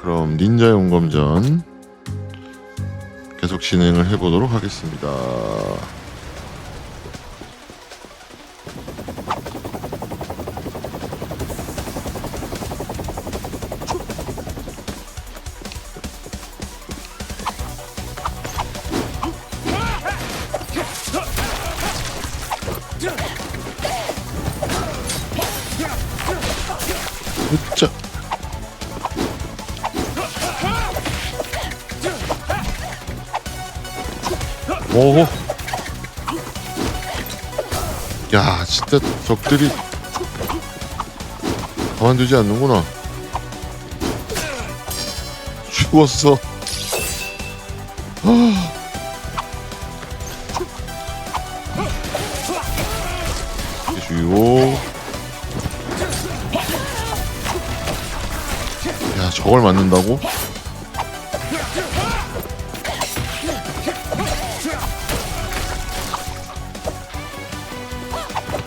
그럼 닌자 용검전 계속 진행을 해보도록 하겠습니다. 적들이 가만두지 않는구나. 죽었어. 아. 주요. 야, 저걸 맞는다고?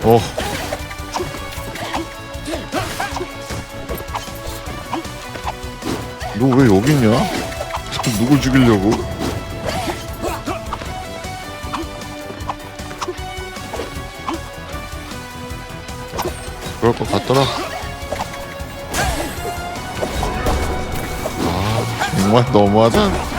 어. 너왜 여기 있냐? 누굴 죽이려고? 그럴 것 같더라. 아, 정말 너무하다.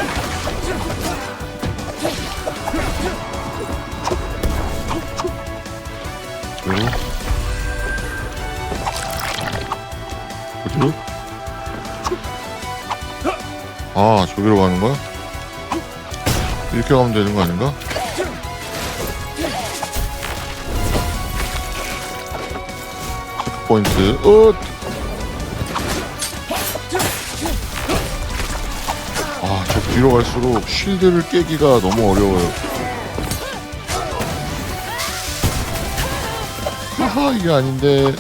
아 저기로 가는 거야? 이렇게 가면 되는 거 아닌가? 포인트 어! 아저 뒤로 갈수록 쉴드를 깨기가 너무 어려워요 하하 이게 아닌데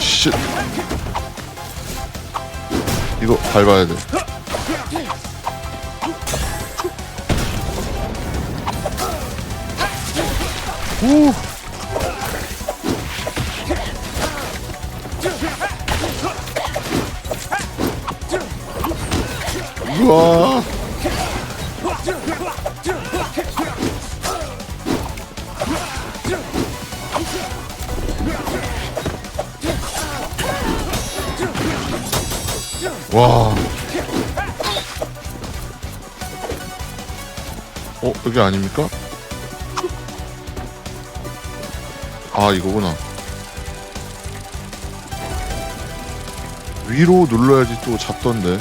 씨. 이거 밟아야 돼. 오. 우와 와. 어, 여기 아닙니까? 아, 이거구나. 위로 눌러야지 또 잡던데.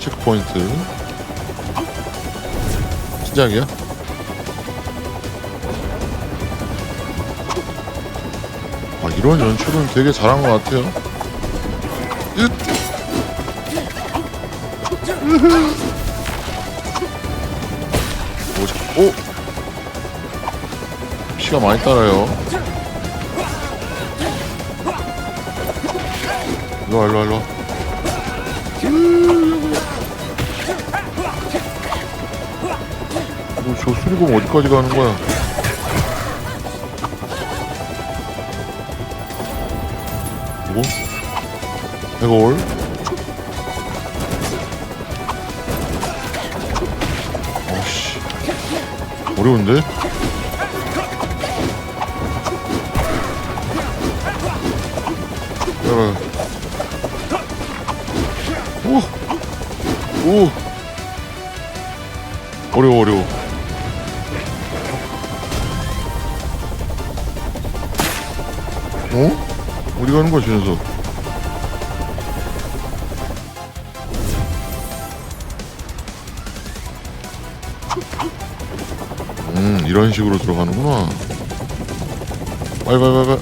체크포인트. 시작이야? 아, 이런 연출은 되게 잘한 것 같아요. 오! 피가 많이 따라요. 일로 와, 일로 와, 일로 와. 뭐, 저 수리공 어디까지 가는 거야? 이거? 해골? 어씨 어려운데? 야. 오! 오! 어려워 어려워 가는 거야 저 녀석. 음 이런 식으로 들어가는구나. 빨리 빨리 빨리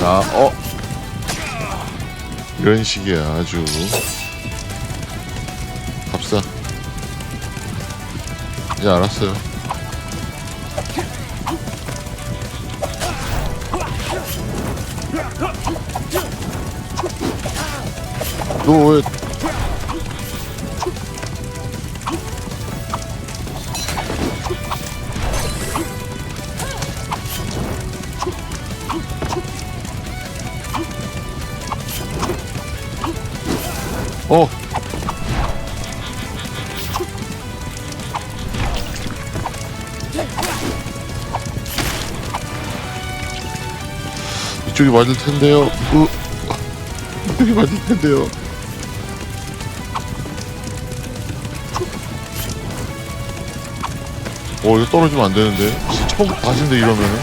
자, 어. 이런 식이야 아주. 갑사. 이제 알았어요 너왜 어 이쪽이 맞을 텐데요. 으, 이쪽이 맞을 텐데요. 어, 이거 떨어지면 안 되는데. 처음 다신데 이러면은.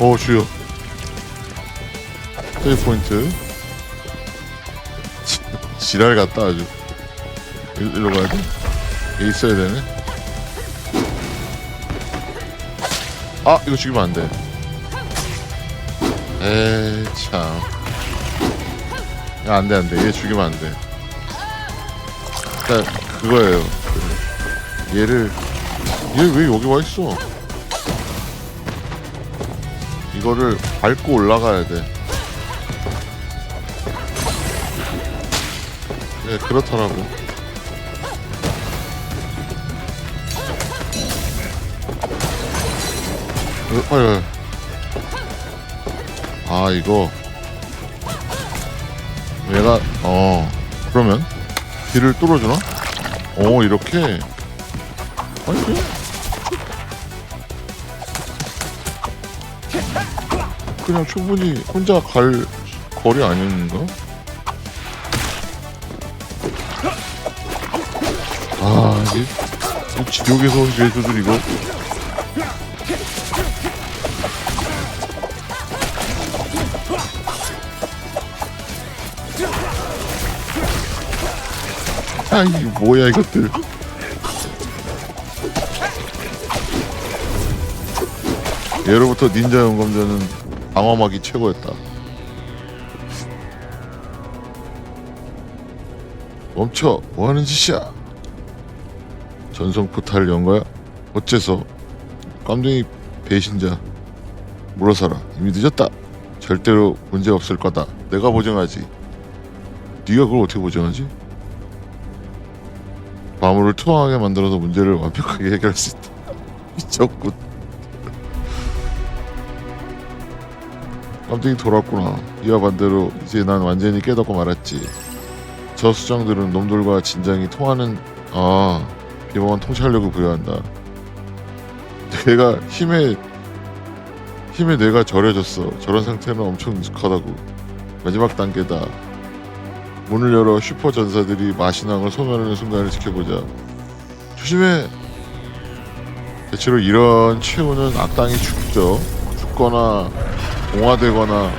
어, 주여. 세이브 포인트. 지- 지랄 같다, 아주. 일, 일로 가야 돼? 여기 있어야 되네. 아 이거 죽이면 안 돼. 에이 참. 야 안 돼 안 돼 얘 죽이면 안 돼. 그러니까 그거예요. 그 얘를 얘 왜 여기 와 있어? 이거를 밟고 올라가야 돼. 네 그렇더라고. 어, 빨리 빨리. 아 이거 얘가 어 그러면 길을 뚫어주나? 어 이렇게 아니 그냥 충분히 혼자 갈 거리 아닌가? 아 이게 이 지옥에서 온 죄수들 이거 아 이게 뭐야 이것들. 예로부터 닌자 용검전은 방어막이 최고였다. 멈춰 뭐하는 짓이야? 전송 포탈 연 거야? 어째서? 깜둥이 배신자 물어서라. 이미 늦었다. 절대로 문제 없을 거다. 내가 보증하지. 네가 그걸 어떻게 보증하지? 마물을 투명하게 만들어서 문제를 완벽하게 해결할 수 있다. 미쳤군. 깜짝이 돌았구나. 이와 반대로 이제 난 완전히 깨닫고 말았지. 저 수정들은 놈들과 진작이 통하는 아 비범한 통찰력을 부여한다. 내가 힘에 힘에 내가 절여졌어. 저런 상태는 엄청 익숙하다고. 마지막 단계다. 문을 열어 슈퍼 전사들이 마신왕을 소멸하는 순간을 지켜보자. 조심해. 대체로 이런 최후는 악당이 죽죠. 죽거나 봉화되거나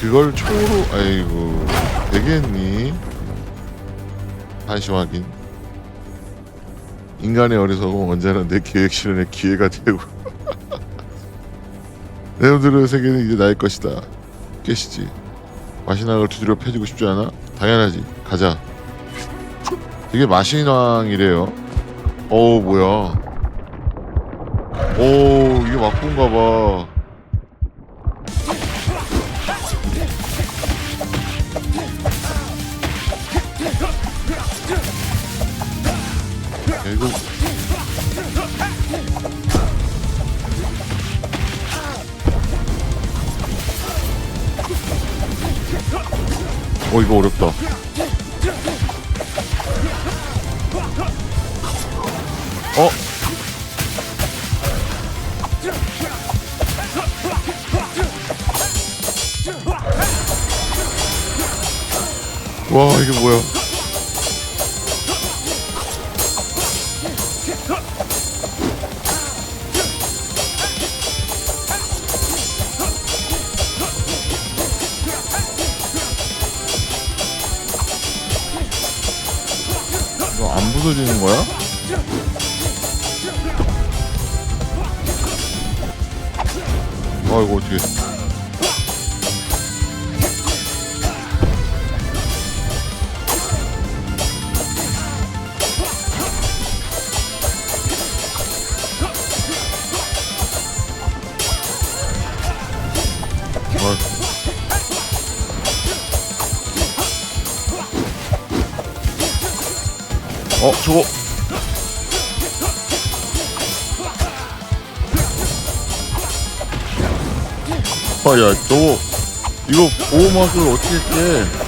그걸 총으로 아이고 되겠니? 한시 확인. 인간의 어리석음은 언제나 내 계획 실현의 기회가 되고 내 놈들의 세계는 이제 나의 것이다. 깨시지. 마신왕을 두드려 패주고 싶지 않아? 당연하지. 가자. 이게 마신왕이래요. 어우 뭐야. 오 이게 막군가 봐. 어 이거 어렵다. 어? 와 이게 뭐야? 거야? 아이고 어떻게 저거 아야 저거 이거 보호막을 어떻게 깨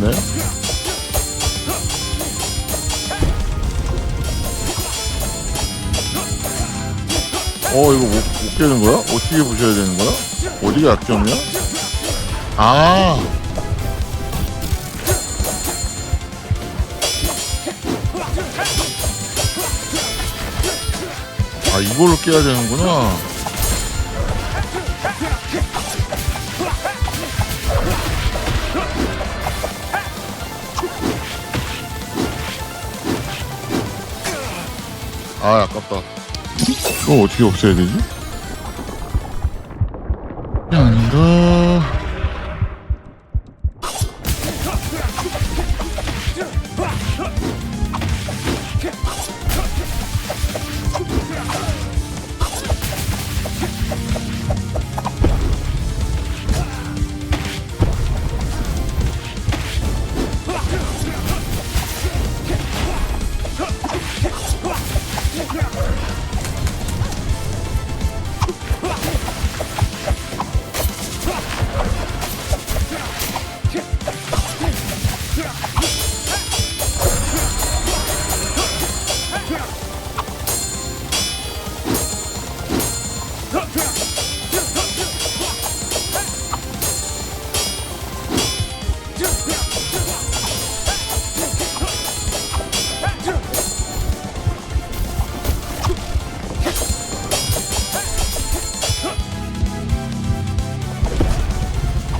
네. 어 이거 못, 못 깨는 거야? 어떻게 부셔야 되는 거야? 어디가 약점이야? 아 아, 이걸로 깨야 되는구나. 아, 아깝다. 이거 어떻게 없애야 되지?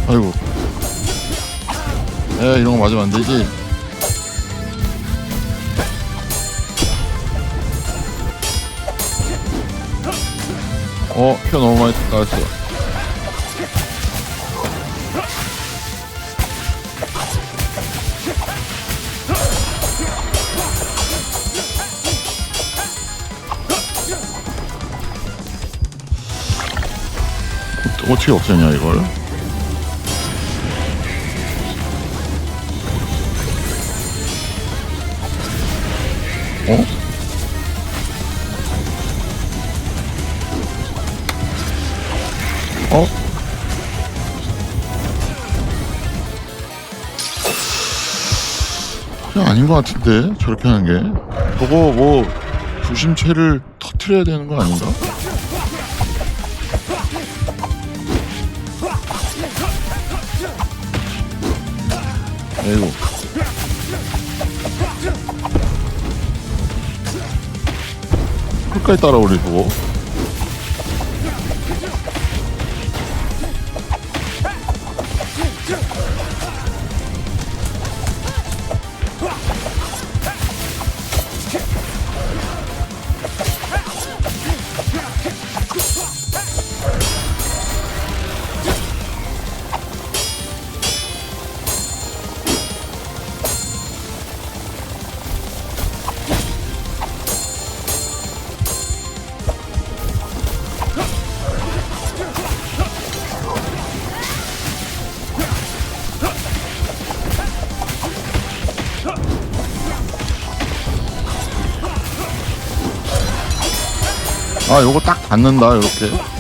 아이고. 에 이런 거 맞으면 안 되지. 어, 표 너무 많이 나왔어. 어떻게 없애냐 이걸? 그냥 아닌 것 같은데 저렇게 하는 게. 저거 뭐 부심체를 터트려야 되는 거 아닌가? 에이구 끝까지 따라오네 저거 아 요거 딱 닿는다 요렇게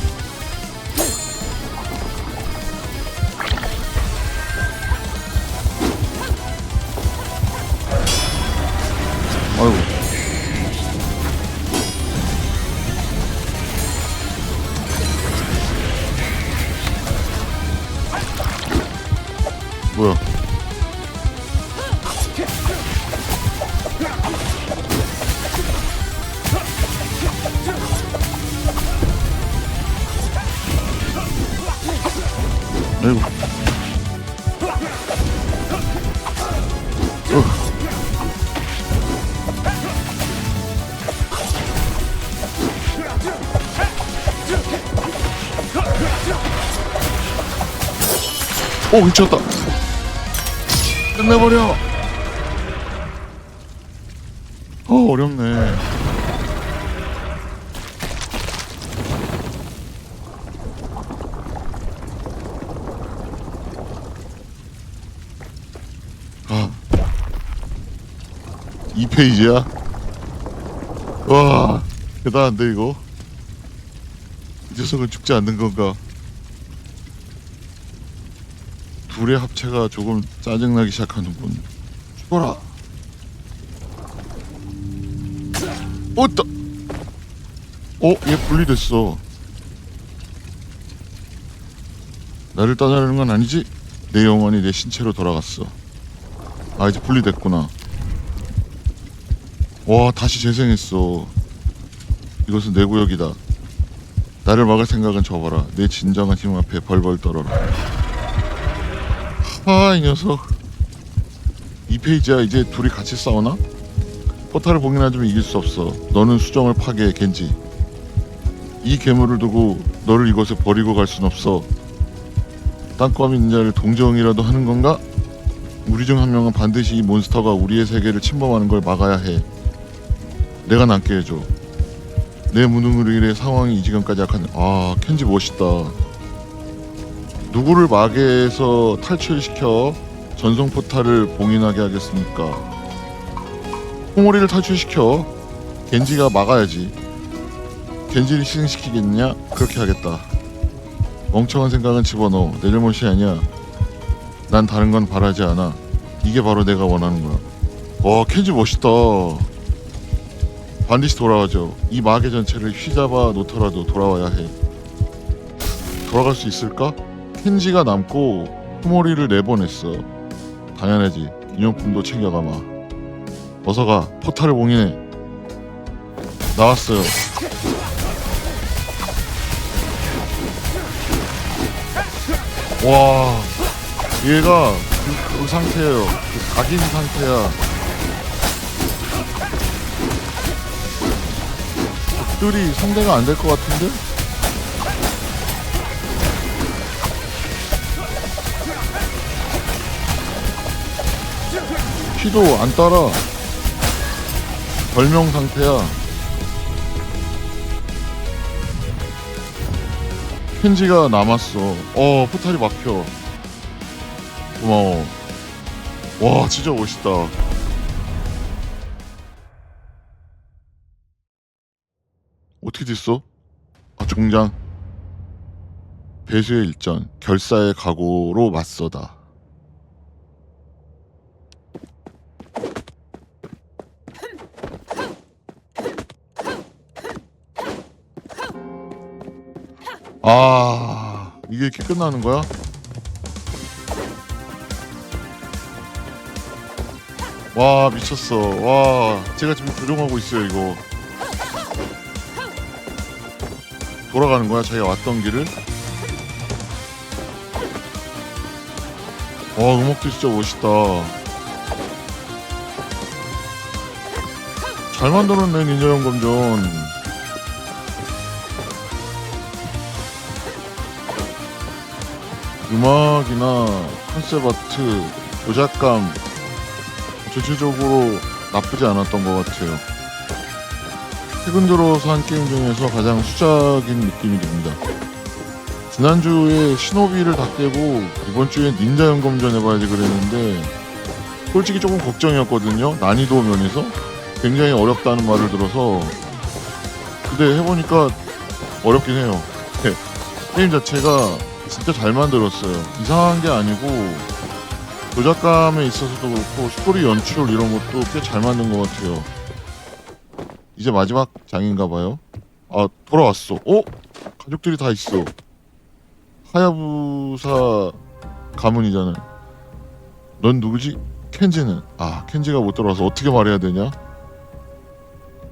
오 미쳤다. 끝내버려. 어 어렵네. 아. 2페이지야? 와 대단한데 이거? 이 녀석은 죽지 않는 건가 둘의 합체가 조금 짜증나기 시작하는군. 죽어라. 어따. 어, 얘 분리됐어. 나를 떠나려는 건 아니지? 내 영혼이 내 신체로 돌아갔어. 아, 이제 분리됐구나. 와, 다시 재생했어. 이것은 내 구역이다. 나를 막을 생각은 접어라. 내 진정한 힘 앞에 벌벌 떨어라. 아이 녀석. 이 페이지야 이제 둘이 같이 싸우나? 포탈을 봉인하지만 이길 수 없어. 너는 수정을 파괴해 겐지. 이 괴물을 두고 너를 이곳에 버리고 갈 순 없어. 땅ቋ미 닌자를 동정이라도 하는 건가? 우리 중 한 명은 반드시 이 몬스터가 우리의 세계를 침범하는 걸 막아야 해. 내가 남게 해줘. 내 무능으로 인해 상황이 이 지경까지 약한 아 켄지 멋있다 누구를 마계에서 탈출시켜 전송 포탈을 봉인하게 하겠습니까? 홍오리를 탈출시켜 겐지가 막아야지. 겐지를 희생시키겠냐? 그렇게 하겠다. 멍청한 생각은 집어넣어. 내 잘못이 아니야. 난 다른 건 바라지 않아. 이게 바로 내가 원하는 거야. 와, 켄지 멋있다. 반드시 돌아와줘. 이 마계 전체를 휘잡아 놓더라도 돌아와야 해. 돌아갈 수 있을까? 켄지가 남고 후모리를 내보냈어. 당연하지. 기념품도 챙겨가마. 어서 가. 포탈을 봉인해. 나왔어요. 와, 얘가 그, 그 상태예요. 그 각인 상태야. 적들이 상대가 안 될 것 같은데? 피도 안 따라. 벌명 상태야. 켄지가 남았어. 어, 포탈이 막혀. 고마워. 와, 진짜 멋있다. 어떻게 됐어? 아, 종장. 배수의 일전, 결사의 각오로 맞서다. 아. 이게 이렇게 끝나는 거야? 와 미쳤어. 와 제가 지금 조종하고 있어요 이거. 돌아가는 거야 자기가 왔던 길을? 와 음악도 진짜 멋있다. 잘 만들었네 닌자 영검전 음악이나 컨셉 아트, 조작감 전체적으로 나쁘지 않았던 것 같아요. 최근 들어서 한 게임 중에서 가장 수작인 느낌이 듭니다. 지난주에 시노비를 다 깨고 이번 주에 닌자 연검전 해봐야지 그랬는데 솔직히 조금 걱정이었거든요. 난이도 면에서 굉장히 어렵다는 말을 들어서 근데 해보니까 어렵긴 해요. 네. 게임 자체가 진짜 잘 만들었어요. 이상한 게 아니고 조작감에 있어서도 그렇고 스토리 연출 이런 것도 꽤 잘 만든 것 같아요. 이제 마지막 장인가 봐요. 아 돌아왔어. 어? 가족들이 다 있어. 하야부사 가문이잖아. 넌 누구지? 켄지는 아 켄지가 못 들어와서 어떻게 말해야 되냐?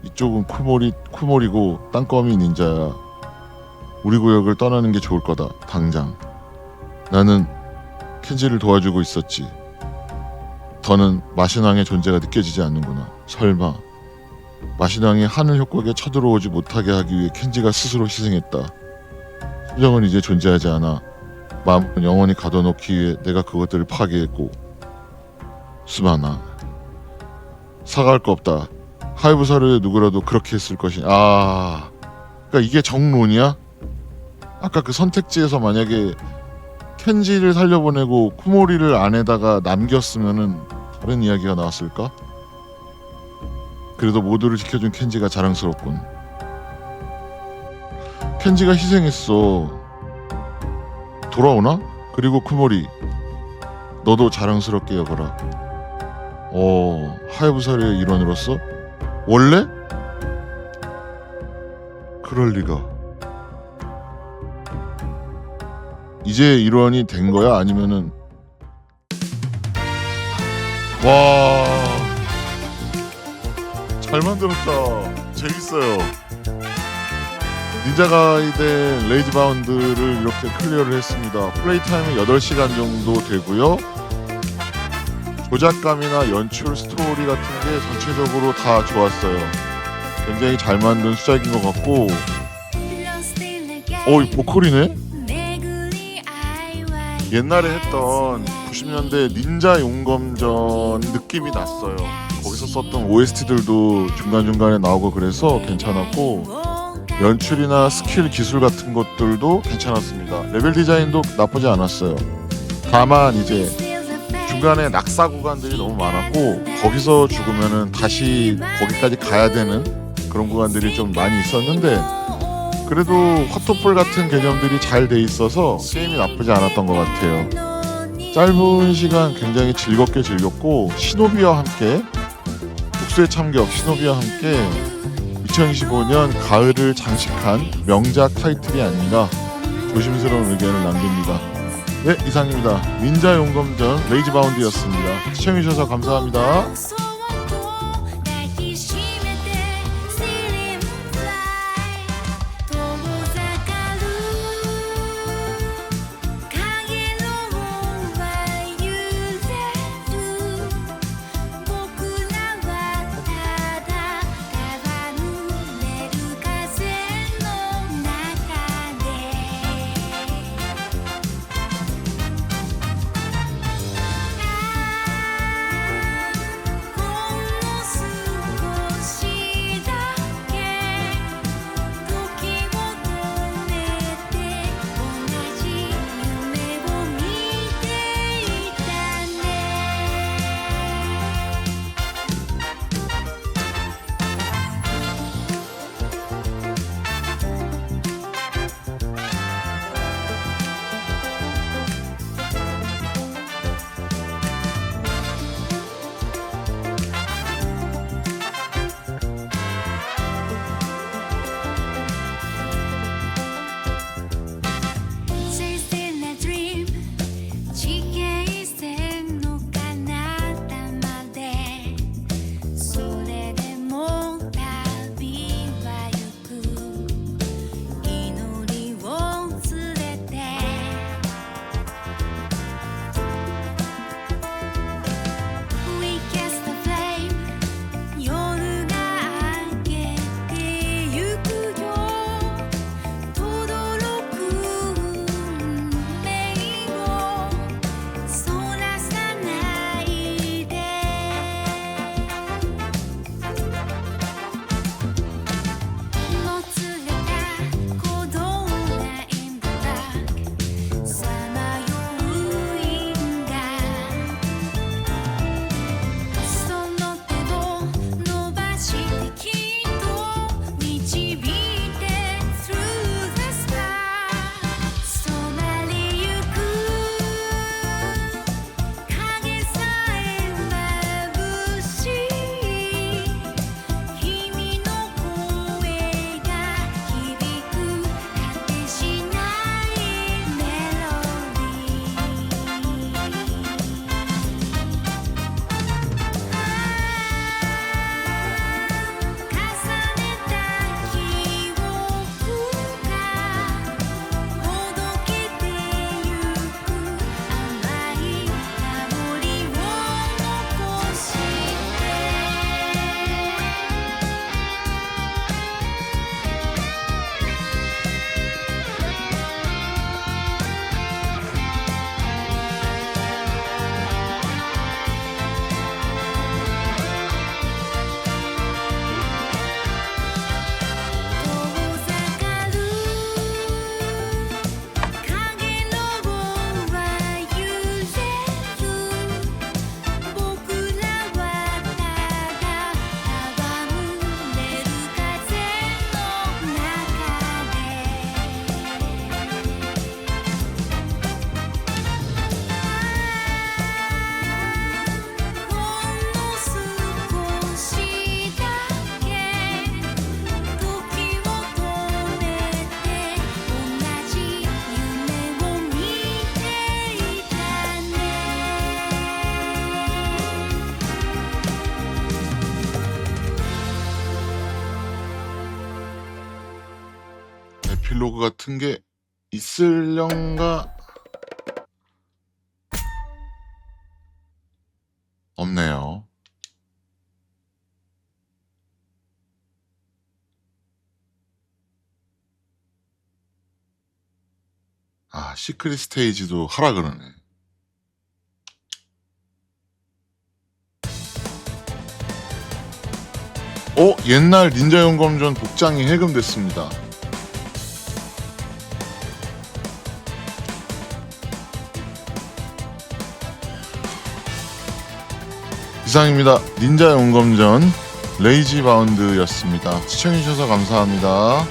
이쪽은 쿠모리 쿠모리고 땅거미 닌자야. 우리 구역을 떠나는 게 좋을 거다. 당장. 나는 켄지를 도와주고 있었지. 더는 마신왕의 존재가 느껴지지 않는구나. 설마 마신왕이 하늘 효과에 쳐들어오지 못하게 하기 위해 켄지가 스스로 희생했다. 심정은 이제 존재하지 않아. 마음은 영원히 가둬놓기 위해 내가 그것들을 파괴했고 수많아. 사과할 거 없다. 하이브사르의 누구라도 그렇게 했을 것이. 아, 그러니까 이게 정론이야? 아까 그 선택지에서 만약에 켄지를 살려보내고 쿠모리를 안에다가 남겼으면은 다른 이야기가 나왔을까? 그래도 모두를 지켜준 켄지가 자랑스럽군. 켄지가 희생했어. 돌아오나? 그리고 쿠모리, 너도 자랑스럽게 여거라. 어, 하야부사의 일원으로서 원래 그럴 리가. 이제 일원이 된 거야? 아니면은 와. 잘 만들었다. 재밌어요. 닌자 가이드 레이즈 바운드를 이렇게 클리어를 했습니다. 플레이 타임은 8시간 정도 되고요. 조작감이나 연출 스토리 같은 게 전체적으로 다 좋았어요. 굉장히 잘 만든 수작인 것 같고, 어, 이 보컬이네? 옛날에 했던 90년대 닌자 용검전 느낌이 났어요. 거기서 썼던 OST들도 중간중간에 나오고 그래서 괜찮았고, 연출이나 스킬 기술 같은 것들도 괜찮았습니다. 레벨 디자인도 나쁘지 않았어요. 다만 이제 중간에 낙사 구간들이 너무 많았고 거기서 죽으면은 다시 거기까지 가야 되는 그런 구간들이 좀 많이 있었는데 그래도 화토폴 같은 개념들이 잘 돼 있어서 게임이 나쁘지 않았던 것 같아요. 짧은 시간 굉장히 즐겁게 즐겼고 시노비와 함께 복수의 참격 시노비와 함께 2025년 가을을 장식한 명작 타이틀이 아닌가 조심스러운 의견을 남깁니다. 네 이상입니다. 닌자 용검전 레이지 바운드였습니다. 시청해주셔서 감사합니다. 에필로그 같은 게 있을련가? 없네요. 아, 시크릿 스테이지도 하라 그러네. 어? 옛날 닌자 용검전 복장이 해금됐습니다. 이상입니다. 닌자 용검전 레이지 바운드였습니다. 시청해주셔서 감사합니다.